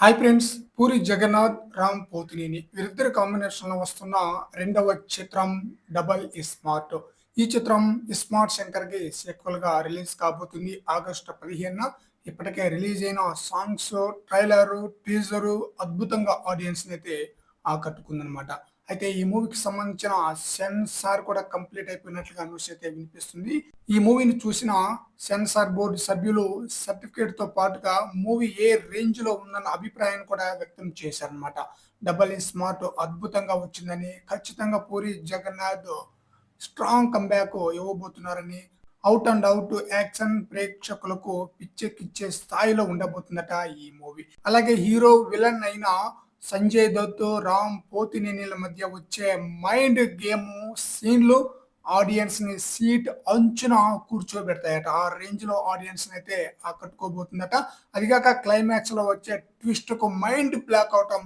Hi friends Puri Jagannadh Ram Pothineni. వీరిద్దరి కాంబినేషన్లో వస్తున్న రెండవ చిత్రం డబల్ స్మార్ట్ e ఈ చిత్రం స్మార్ట్ శంకర్కి గా రిలీజ్ కాబోతుంది ఆగస్టు పదిహేనున. ఇప్పటికే రిలీజ్ అయిన సాంగ్స్ ట్రైలరు టీజరు అద్భుతంగా ఆడియన్స్ అయితే ఆకట్టుకుందనమాట అయితే ఈ మూవీకి సంబంధించిన సెన్సార్ కూడా కంప్లీట్ అయిపోయినట్లుగా న్యూస్ అయితే వినిపిస్తుంది. ఈ మూవీని చూసిన సెన్సార్ బోర్డు సభ్యులు సర్టిఫికేట్తో పాటుగా మూవీ ఏ రేంజ్లో ఉందన్న అభిప్రాయాన్ని కూడా వ్యక్తం చేశారనమాట డబల్ స్మార్ట్ అద్భుతంగా వచ్చిందని ఖచ్చితంగా పూరి జగన్నాథ్ స్ట్రాంగ్ కంబ్యాక్ ఇవ్వబోతున్నారని అవుట్ అండ్ అవుట్ యాక్షన్ ప్రేక్షకులకు పిచ్చెక్కిచ్చే స్థాయిలో ఉండబోతుందట ఈ మూవీ. అలాగే హీరో విలన్ అయిన సంజయ్ దత్ రామ్ పోతినేనిల మధ్య వచ్చే మైండ్ గేమ్ సీన్లు ఆడియన్స్ని సీట్ అంచున కూర్చోబెడతాయట. ఆ రేంజ్లో ఆడియన్స్ అయితే ఆకట్టుకోబోతుందట. అదిగాక క్లైమాక్స్లో వచ్చే ట్విస్ట్కు మైండ్ బ్లాక్ అవటం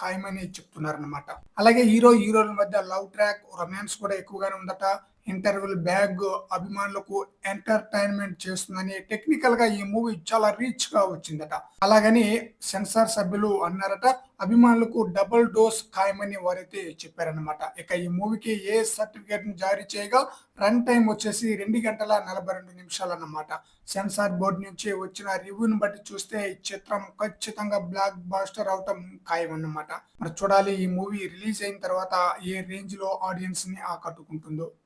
ఖాయమని చెప్తున్నారనమాట అలాగే హీరో హీరోల మధ్య లవ్ ట్రాక్ రొమాన్స్ కూడా ఎక్కువగానే ఉందట. ఇంటర్వ్యూల్ బ్యాగ్ అభిమానులకు ఎంటర్టైన్మెంట్ చేస్తుందని టెక్నికల్గా ఈ మూవీ చాలా రీచ్గా వచ్చిందట. అలాగని సెన్సార్ సభ్యులు అన్నారట అభిమానులకు డబుల్ డోస్ ఖాయమని వారైతే చెప్పారనమాట ఇక ఈ మూవీకి ఏ సర్టిఫికేట్ని జారీ చేయగా రన్ టైం వచ్చేసి రెండు గంటల నలభై రెండు నిమిషాలు అన్నమాట సెన్సార్ బోర్డు నుంచి వచ్చిన రివ్యూని బట్టి చూస్తే ఈ చిత్రం ఖచ్చితంగా బ్లాక్ బాస్టర్ అవటం ఖాయం అన్నమాట మరి చూడాలి ఈ మూవీ రిలీజ్ అయిన తర్వాత ఏ రేంజ్లో ఆడియన్స్ని ఆకట్టుకుంటుందో.